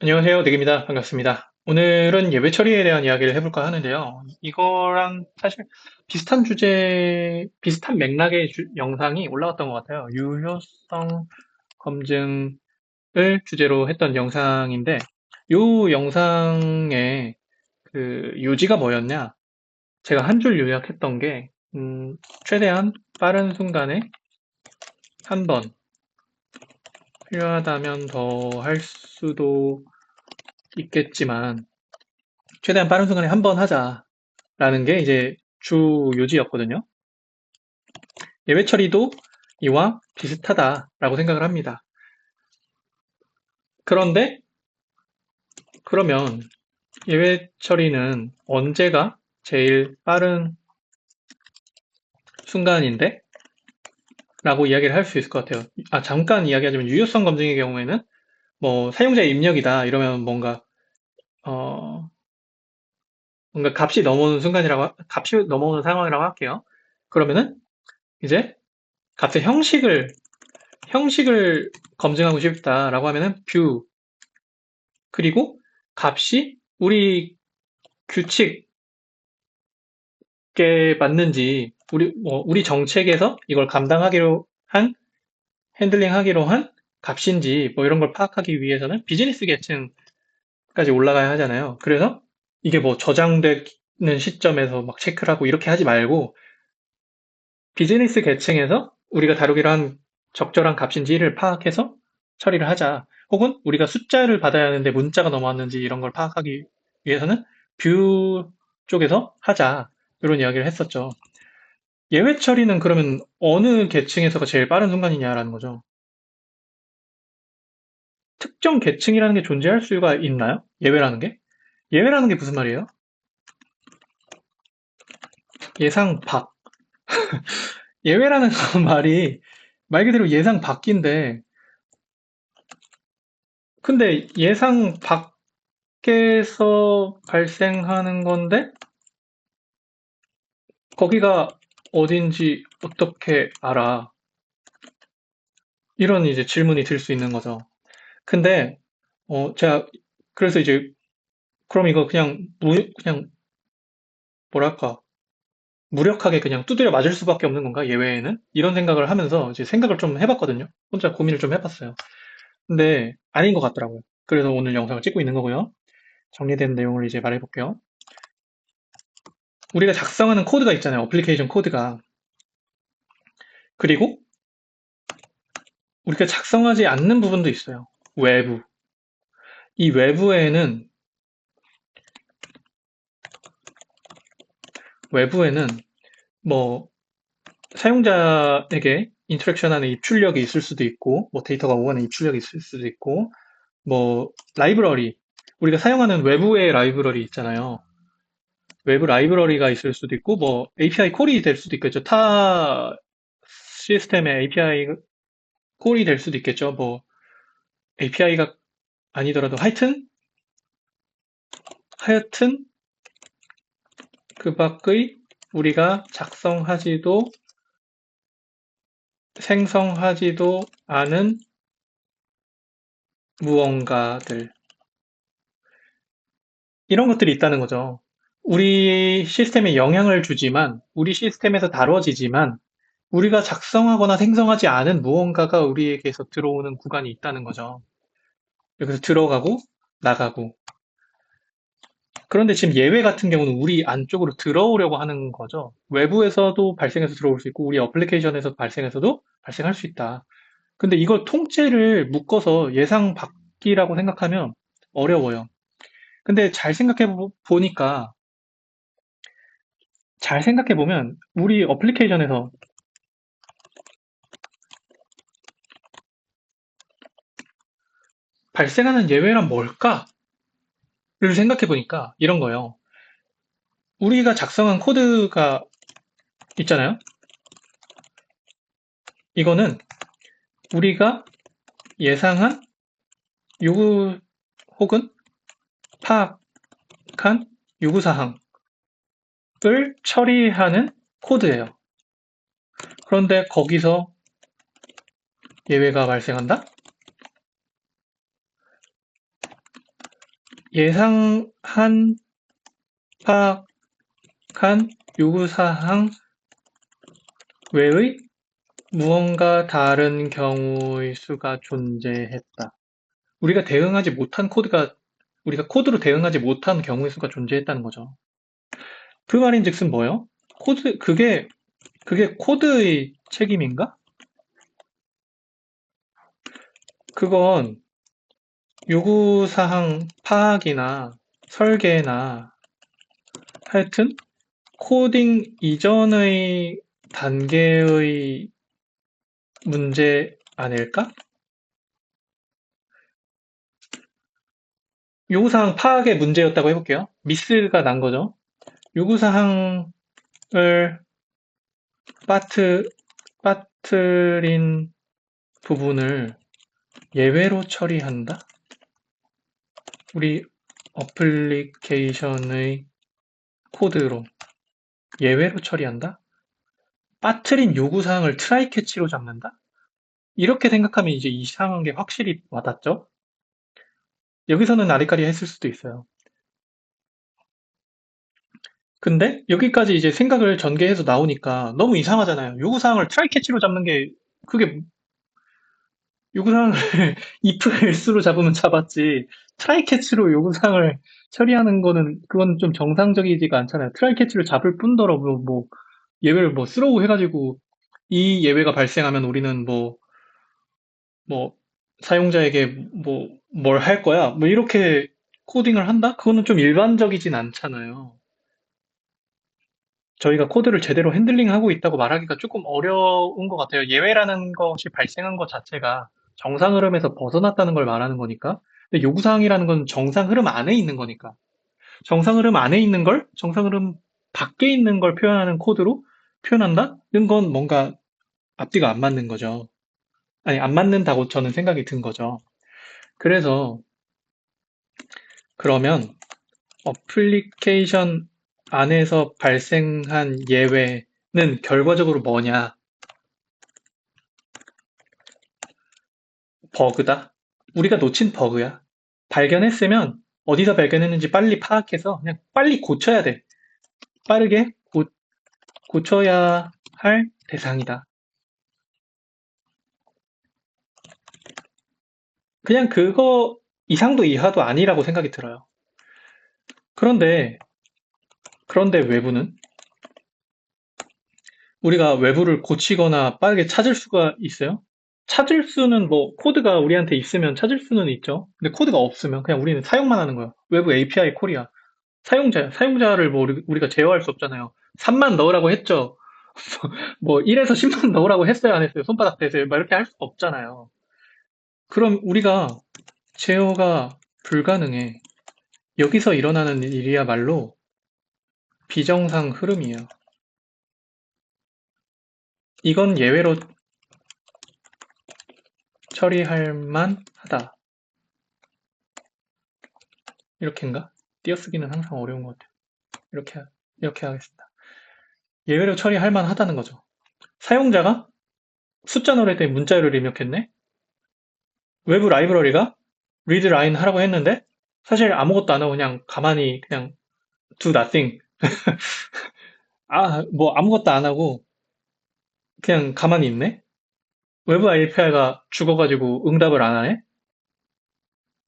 안녕하세요. 덱입니다. 반갑습니다. 오늘은 예외 처리에 대한 이야기를 해볼까 하는데요. 이거랑 사실 비슷한 주제, 비슷한 맥락의 주- 영상이 올라왔던 것 같아요. 유효성 검증을 주제로 했던 영상인데, 이 영상의 그 요지가 뭐였냐? 제가 한 줄 요약했던 게, 음, 최대한 빠른 순간에 한 번, 필요하다면 더 할 수도 있겠지만, 최대한 빠른 순간에 한 번 하자라는 게 이제 주 요지였거든요. 예외 처리도 이와 비슷하다라고 생각을 합니다. 그런데 그러면 예외 처리는 언제가 제일 빠른 순간인데? 라고 이야기를 할 수 있을 것 같아요. 아, 잠깐 이야기하자면 유효성 검증의 경우에는 뭐 사용자의 입력이다 이러면 뭔가 어 뭔가 값이 넘어오는 순간이라고 하- 값이 넘어오는 상황이라고 할게요. 그러면은 이제 값의 형식을 형식을 검증하고 싶다라고 하면은 뷰 그리고 값이 우리 규칙에 맞는지 우리 뭐 우리 정책에서 이걸 감당하기로 한 핸들링하기로 한 값인지 뭐 이런 걸 파악하기 위해서는 비즈니스 계층까지 올라가야 하잖아요. 그래서 이게 뭐 저장되는 시점에서 막 체크를 하고 이렇게 하지 말고 비즈니스 계층에서 우리가 다루기로 한 적절한 값인지를 파악해서 처리를 하자. 혹은 우리가 숫자를 받아야 하는데 문자가 넘어왔는지 이런 걸 파악하기 위해서는 뷰 쪽에서 하자. 이런 이야기를 했었죠. 예외 처리는 그러면 어느 계층에서가 제일 빠른 순간이냐라는 거죠. 특정 계층이라는 게 존재할 수가 있나요? 예외라는 게? 예외라는 게 무슨 말이에요? 예상 밖. 예외라는 말이 말 그대로 예상 밖인데 근데 예상 밖에서 발생하는 건데 거기가 어딘지 어떻게 알아? 이런 이제 질문이 들 수 있는 거죠. 근데 어 제가 그래서 이제 그럼 이거 그냥 무 그냥 뭐랄까 무력하게 그냥 두드려 맞을 수밖에 없는 건가 예외에는 이런 생각을 하면서 이제 생각을 좀 해봤거든요. 혼자 고민을 좀 해봤어요. 근데 아닌 것 같더라고요. 그래서 오늘 영상을 찍고 있는 거고요. 정리된 내용을 이제 말해볼게요. 우리가 작성하는 코드가 있잖아요. 어플리케이션 코드가. 그리고 우리가 작성하지 않는 부분도 있어요. 외부. 이 외부에는 외부에는 뭐 사용자에게 인터랙션하는 입출력이 있을 수도 있고 뭐 데이터가 오가는 입출력이 있을 수도 있고 뭐 라이브러리 우리가 사용하는 외부의 라이브러리 있잖아요. 외부 라이브러리가 있을 수도 있고 뭐 API 콜이 될 수도 있겠죠. 타 시스템의 API 콜이 될 수도 있겠죠. 뭐 API가 아니더라도 하여튼 하여튼 그 밖의 우리가 작성하지도 생성하지도 않은 무언가들 이런 것들이 있다는 거죠. 우리 시스템에 영향을 주지만 우리 시스템에서 다뤄지지만 우리가 작성하거나 생성하지 않은 무언가가 우리에게서 들어오는 구간이 있다는 거죠. 여기서 들어가고 나가고 그런데 지금 예외 같은 경우는 우리 안쪽으로 들어오려고 하는 거죠. 외부에서도 발생해서 들어올 수 있고 우리 어플리케이션에서 발생해서도 발생할 수 있다. 근데 이걸 통째를 묶어서 예상 밖이라고 생각하면 어려워요. 근데 잘 생각해 보- 보니까 잘 생각해 보면 우리 어플리케이션에서 발생하는 예외란 뭘까를 생각해 보니까 이런 거예요. 우리가 작성한 코드가 있잖아요. 이거는 우리가 예상한 요구 혹은 파악한 요구사항 을 처리하는 코드예요. 그런데 거기서 예외가 발생한다? 예상한 파악한 요구사항 외의 무언가 다른 경우의 수가 존재했다. 우리가 대응하지 못한 코드가 우리가 코드로 대응하지 못한 경우의 수가 존재했다는 거죠. 그 말인즉슨 뭐예요? 코드 그게 그게 코드의 책임인가? 그건 요구사항 파악이나 설계나 하여튼 코딩 이전의 단계의 문제 아닐까? 요구사항 파악의 문제였다고 해볼게요. 미스가 난 거죠. 요구사항을 빠트, 빠트린 부분을 예외로 처리한다? 우리 어플리케이션의 코드로 예외로 처리한다? 빠트린 요구사항을 트라이 캐치로 잡는다? 이렇게 생각하면 이제 이상한 게 확실히 와닿죠? 여기서는 아리까리 했을 수도 있어요. 근데 여기까지 이제 생각을 전개해서 나오니까 너무 이상하잖아요. 요구사항을 트라이 캐치로 잡는 게 그게 요구사항을 if else로 잡으면 잡았지 트라이 캐치로 요구사항을 처리하는 거는 그건 좀 정상적이지가 않잖아요. 트라이 캐치를 잡을 뿐더러 뭐, 뭐 예외를 뭐 스로우 해가지고 이 예외가 발생하면 우리는 뭐 뭐 사용자에게 뭐 뭘 할 거야 뭐 이렇게 코딩을 한다? 그거는 좀 일반적이진 않잖아요. 저희가 코드를 제대로 핸들링하고 있다고 말하기가 조금 어려운 것 같아요. 예외라는 것이 발생한 것 자체가 정상 흐름에서 벗어났다는 걸 말하는 거니까. 근데 요구사항이라는 건 정상 흐름 안에 있는 거니까. 정상 흐름 안에 있는 걸 정상 흐름 밖에 있는 걸 표현하는 코드로 표현한다는 건 뭔가 앞뒤가 안 맞는 거죠. 아니, 안 맞는다고 저는 생각이 든 거죠. 그래서 그러면 어플리케이션 안에서 발생한 예외는 결과적으로 뭐냐? 버그다? 우리가 놓친 버그야. 발견했으면 어디서 발견했는지 빨리 파악해서 그냥 빨리 고쳐야 돼. 빠르게 고, 고쳐야 할 대상이다. 그냥 그거 이상도 이하도 아니라고 생각이 들어요. 그런데 그런데 외부는 우리가 외부를 고치거나 빠르게 찾을 수가 있어요? 찾을 수는 뭐 코드가 우리한테 있으면 찾을 수는 있죠. 근데 코드가 없으면 그냥 우리는 사용만 하는 거예요. 외부 API 콜이야. 사용자, 사용자를 뭐 우리가 제어할 수 없잖아요. 3만 넣으라고 했죠. 뭐 1에서 10만 넣으라고 했어요, 안 했어요? 손바닥 대세요. 막 이렇게 할 수 없잖아요. 그럼 우리가 제어가 불가능해. 여기서 일어나는 일이야말로 비정상 흐름이에요. 이건 예외로 처리할 만하다. 이렇게인가? 띄어쓰기는 항상 어려운 것 같아요. 이렇게, 이렇게 하겠습니다. 예외로 처리할 만하다는 거죠. 사용자가 숫자 노래에 문자열을 입력했네? 외부 라이브러리가 read line 하라고 했는데 사실 아무것도 안 하고 그냥 가만히 그냥 do nothing 아, 뭐 아무것도 안 하고 그냥 가만히 있네? 외부 API가 죽어가지고 응답을 안 하네?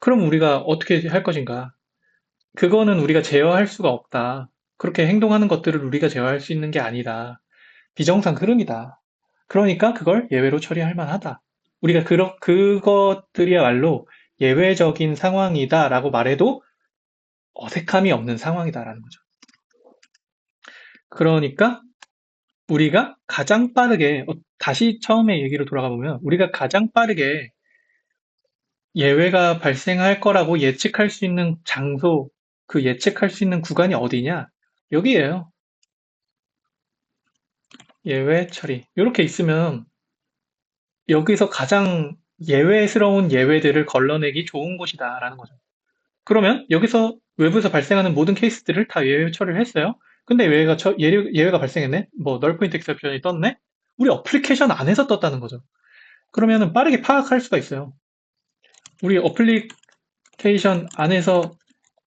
그럼 우리가 어떻게 할 것인가? 그거는 우리가 제어할 수가 없다. 그렇게 행동하는 것들을 우리가 제어할 수 있는 게 아니다. 비정상 흐름이다. 그러니까 그걸 예외로 처리할 만하다. 우리가 그러, 그것들이야말로 예외적인 상황이다라고 말해도 어색함이 없는 상황이다라는 거죠. 그러니까 우리가 가장 빠르게 어, 다시 처음에 얘기로 돌아가 보면 우리가 가장 빠르게 예외가 발생할 거라고 예측할 수 있는 장소, 그 예측할 수 있는 구간이 어디냐? 여기에요. 예외 처리. 이렇게 있으면 여기서 가장 예외스러운 예외들을 걸러내기 좋은 곳이다라는 거죠. 그러면 여기서 외부에서 발생하는 모든 케이스들을 다 예외 처리를 했어요. 근데 예외가, 처, 예외, 예외가 발생했네? 뭐, 널 포인트 엑셉션이 떴네? 우리 어플리케이션 안에서 떴다는 거죠. 그러면은 빠르게 파악할 수가 있어요. 우리 어플리케이션 안에서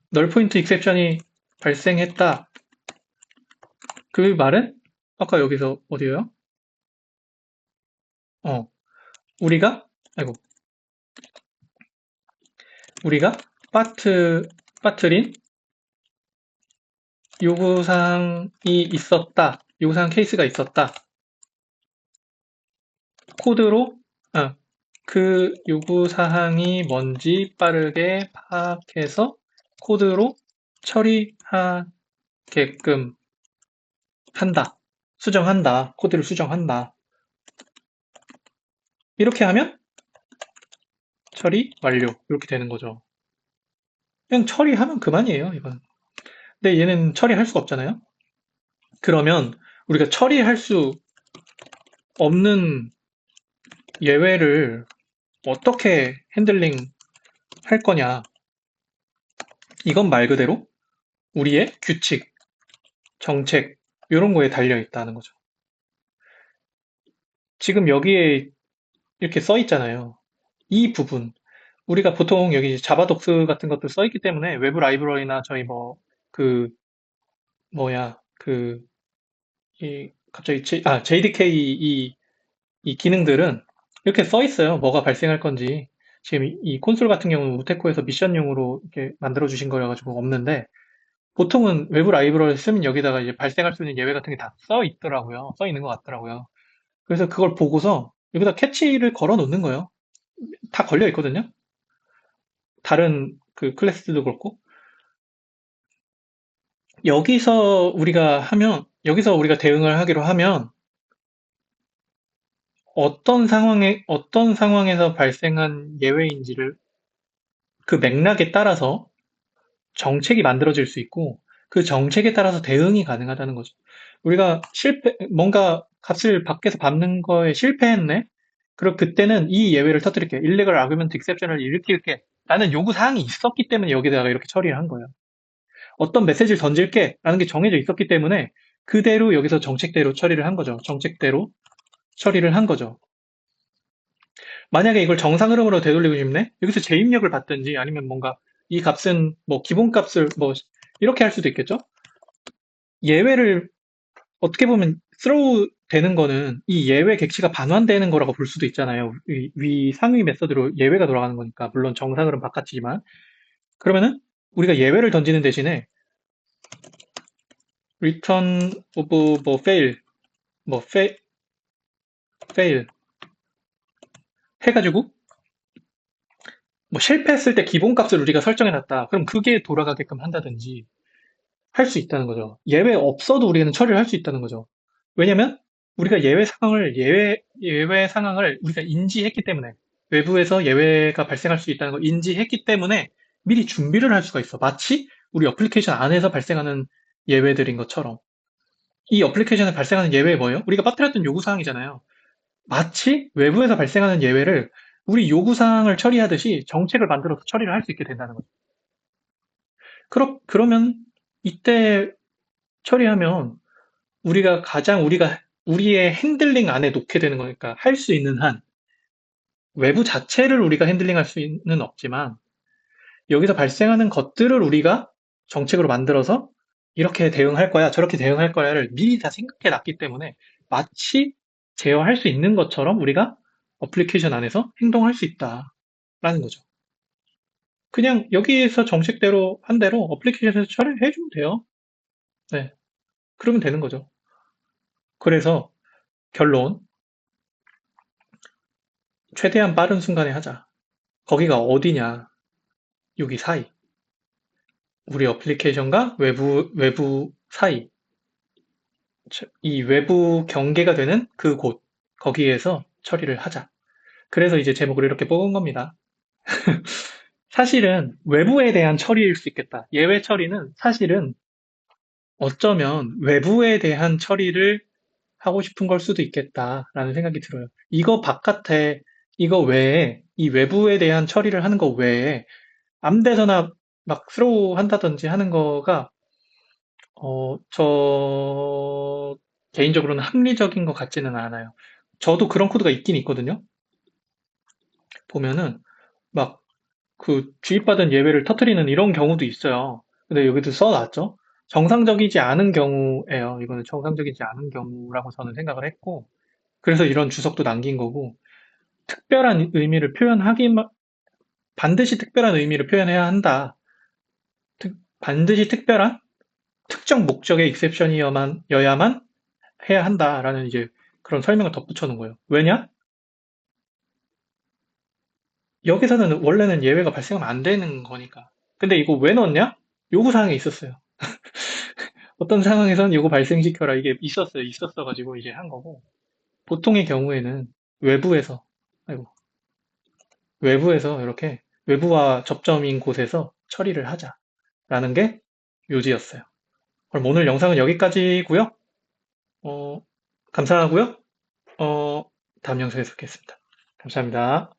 널 포인트 익셉션이 발생했다. 그 말은 아까 여기서 어디예요? 어, 우리가 아이고 우리가 빠트 빠트린 요구사항이 있었다. 요구사항 케이스가 있었다. 코드로 아, 그 요구사항이 뭔지 빠르게 파악해서 코드로 처리하게끔 한다. 수정한다. 코드를 수정한다. 이렇게 하면 처리 완료. 이렇게 되는 거죠. 그냥 처리하면 그만이에요, 이건. 근데 얘는 처리할 수가 없잖아요. 그러면 우리가 처리할 수 없는 예외를 어떻게 핸들링 할 거냐. 이건 말 그대로 우리의 규칙, 정책, 이런 거에 달려 있다는 거죠. 지금 여기에 이렇게 써 있잖아요. 이 부분. 우리가 보통 여기 자바 독스 같은 것들 써 있기 때문에 외부 라이브러리나 저희 뭐, 그, 뭐야, 그, 이, 갑자기, J, 아, JDK 이, 이 기능들은 이렇게 써 있어요. 뭐가 발생할 건지. 지금 이, 이 콘솔 같은 경우는 우테코에서 미션용으로 이렇게 만들어 주신 거라 가지고 없는데 보통은 외부 라이브러리 쓰면 여기다가 이제 발생할 수 있는 예외 같은 게 다 써 있더라고요. 써 있는 것 같더라고요. 그래서 그걸 보고서 여기다 캐치를 걸어 놓는 거예요. 다 걸려 있거든요. 다른 그 클래스들도 그렇고. 여기서 우리가 하면, 여기서 우리가 대응을 하기로 하면, 어떤 상황에, 어떤 상황에서 발생한 예외인지를 그 맥락에 따라서 정책이 만들어질 수 있고, 그 정책에 따라서 대응이 가능하다는 거죠. 우리가 실패, 뭔가 값을 밖에서 밟는 거에 실패했네? 그럼 그때는 이 예외를 터뜨릴게. illegal argument exception을 일으킬게. 라는 요구 사항이 있었기 때문에 여기다가 이렇게 처리를 한 거예요. 어떤 메시지를 던질게. 라는 게 정해져 있었기 때문에 그대로 여기서 정책대로 처리를 한 거죠. 정책대로 처리를 한 거죠. 만약에 이걸 정상 흐름으로 되돌리고 싶네? 여기서 재입력을 받든지 아니면 뭔가 이 값은 뭐 기본 값을 뭐 이렇게 할 수도 있겠죠? 예외를 어떻게 보면 throw 되는 거는 이 예외 객치가 반환되는 거라고 볼 수도 있잖아요. 위, 위 상위 메서드로 예외가 돌아가는 거니까 물론 정상으로는 바깥이지만 그러면은 우리가 예외를 던지는 대신에 return of 뭐 fail 뭐 fail fail 해가지고 뭐 실패했을 때 기본값을 우리가 설정해 놨다. 그럼 그게 돌아가게끔 한다든지 할 수 있다는 거죠. 예외 없어도 우리는 처리를 할 수 있다는 거죠. 왜냐면 우리가 예외 상황을 예외 예외 상황을 우리가 인지했기 때문에 외부에서 예외가 발생할 수 있다는 걸 인지했기 때문에 미리 준비를 할 수가 있어. 마치 우리 어플리케이션 안에서 발생하는 예외들인 것처럼 이 어플리케이션에 발생하는 예외 뭐예요? 우리가 빠뜨렸던 요구 사항이잖아요. 마치 외부에서 발생하는 예외를 우리 요구 사항을 처리하듯이 정책을 만들어서 처리를 할 수 있게 된다는 거죠. 그러, 그러면 이때 처리하면 우리가 가장 우리가 우리의 핸들링 안에 놓게 되는 거니까 할 수 있는 한 외부 자체를 우리가 핸들링 할 수는 없지만 여기서 발생하는 것들을 우리가 정책으로 만들어서 이렇게 대응할 거야, 저렇게 대응할 거야를 미리 다 생각해 놨기 때문에 마치 제어할 수 있는 것처럼 우리가 어플리케이션 안에서 행동할 수 있다라는 거죠. 그냥 여기에서 정책대로 한 대로 어플리케이션에서 처리해 주면 돼요. 네. 그러면 되는 거죠. 그래서 결론 최대한 빠른 순간에 하자. 거기가 어디냐? 여기 사이. 우리 어플리케이션과 외부 외부 사이. 이 외부 경계가 되는 그 곳. 거기에서 처리를 하자. 그래서 이제 제목을 이렇게 뽑은 겁니다. 사실은 외부에 대한 처리일 수 있겠다. 예외 처리는 사실은 어쩌면 외부에 대한 처리를 하고 싶은 걸 수도 있겠다라는 생각이 들어요. 이거 바깥에, 이거 외에, 이 외부에 대한 처리를 하는 거 외에 암대서나 막 스로우 한다든지 하는 거가, 어, 저, 개인적으로는 합리적인 것 같지는 않아요. 저도 그런 코드가 있긴 있거든요. 보면은, 막, 그 주입받은 예외를 터뜨리는 이런 경우도 있어요. 근데 여기도 써놨죠. 정상적이지 않은 경우예요. 이거는 정상적이지 않은 경우라고 저는 생각을 했고, 그래서 이런 주석도 남긴 거고, 특별한 의미를 표현하기만, 반드시 특별한 의미를 표현해야 한다. 특- 반드시 특별한 특정 목적의 익셉션이어만, 여야만 해야 한다라는 이제 그런 설명을 덧붙여 놓은 거예요. 왜냐? 여기서는 원래는 예외가 발생하면 안 되는 거니까. 근데 이거 왜 넣었냐? 요구 사항에 있었어요. 어떤 상황에선 요거 발생시켜라. 이게 있었어요. 있었어 가지고 이제 한 거고. 보통의 경우에는 외부에서, 아이고, 외부에서 이렇게 외부와 접점인 곳에서 처리를 하자라는 게 요지였어요. 그럼 오늘 영상은 여기까지고요. 어, 감사하고요. 어, 다음 영상에서 뵙겠습니다. 감사합니다.